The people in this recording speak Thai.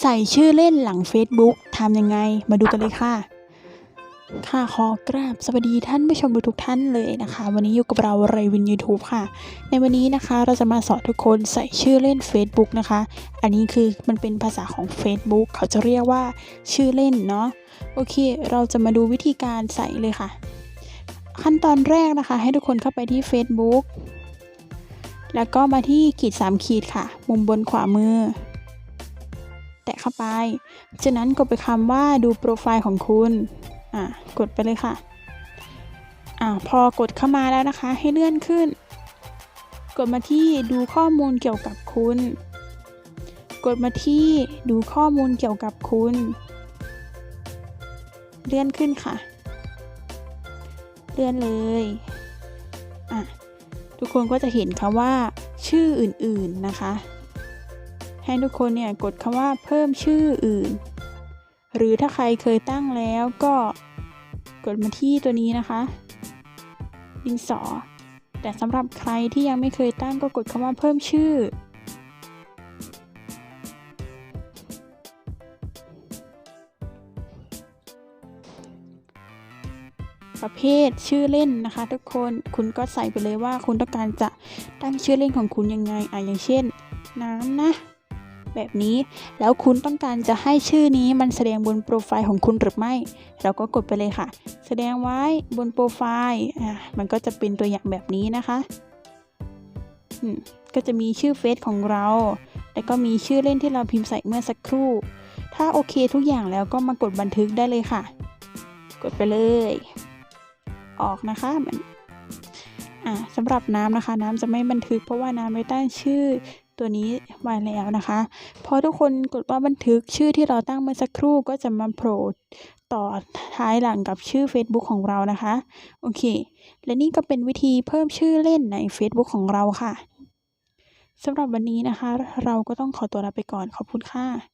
ใส่ชื่อเล่นหลัง Facebook ทำยังไงมาดูกันเลยค่ะ ค่ะขอกราบสวัสดีท่านผู้ชมทุกท่านเลยนะคะ วันนี้อยู่กับเราไรวิน YouTube ค่ะ ในวันนี้นะคะเราจะมาสอนทุกคนใส่ชื่อเล่น Facebook นะคะ อันนี้คือมันเป็นภาษาของ Facebook เขาจะเรียกว่าชื่อเล่นเนาะโอเค เราจะมาดูวิธีการใส่เลยค่ะ ขั้นตอนแรกนะคะ ให้ทุกคนเข้าไปที่ Facebook แล้วก็มาที่ขีด3ขีดค่ะ มุมบนขวามือ แตะเข้าไป จากนั้นกดไปคำว่าดูโปรไฟล์ของคุณ อะ กดไปเลยค่ะ อ่าพอกดเข้ามาแล้วนะคะ ให้เลื่อนขึ้น กดมาที่ดูข้อมูลเกี่ยวกับคุณ กดมาที่ดูข้อมูลเกี่ยวกับคุณ เลื่อนขึ้นค่ะ เลื่อนเลย อะ ทุกคนก็จะเห็นคำว่า ชื่ออื่นๆนะคะ ให้ทุกคนเนี่ยกดคำว่าเพิ่มชื่ออื่น หรือถ้าใครเคยตั้งแล้วก็กดมาที่ตัวนี้นะคะ ดินสอ แต่สำหรับใครที่ยังไม่เคยตั้งก็กดคำว่าเพิ่มชื่อ ประเภทชื่อเล่นนะคะ ทุกคนคุณก็ใส่ไปเลยว่าคุณต้องการจะตั้งชื่อเล่นของคุณยังไงอะอย่างเช่น น้ำนะ แบบนี้ แล้วคุณต้องการจะให้ชื่อนี้มันแสดงบนโปรไฟล์ของคุณหรือไม่ เราก็กดไปเลยค่ะ แสดงไว้บนโปรไฟล์อะมันก็จะเป็นตัวอย่างแบบนี้นะคะก็จะมีชื่อเฟซของเรา แล้วก็มีชื่อเล่นที่เราพิมพ์ใส่เมื่อสักครู่ ถ้าโอเคทุกอย่างแล้วก็มากดบันทึกได้เลยค่ะ กดไปเลย ออกนะคะมันอ่าสำหรับน้ำนะคะ น้ำจะไม่บันทึกเพราะว่าน้ำไม่ตั้งชื่อ ตัวนี้ไวแล้วนะคะพอทุกคนกดว่าบันทึกชื่อที่เราตั้งเมื่อสักครู่ก็จะมาโผล่ต่อท้ายหลังกับชื่อ Facebook ของเรานะคะ โอเค และนี่ก็เป็นวิธีเพิ่มชื่อเล่นใน Facebook ของเราค่ะสำหรับวันนี้นะคะ เราก็ต้องขอตัวลาไปก่อนขอบคุณค่ะ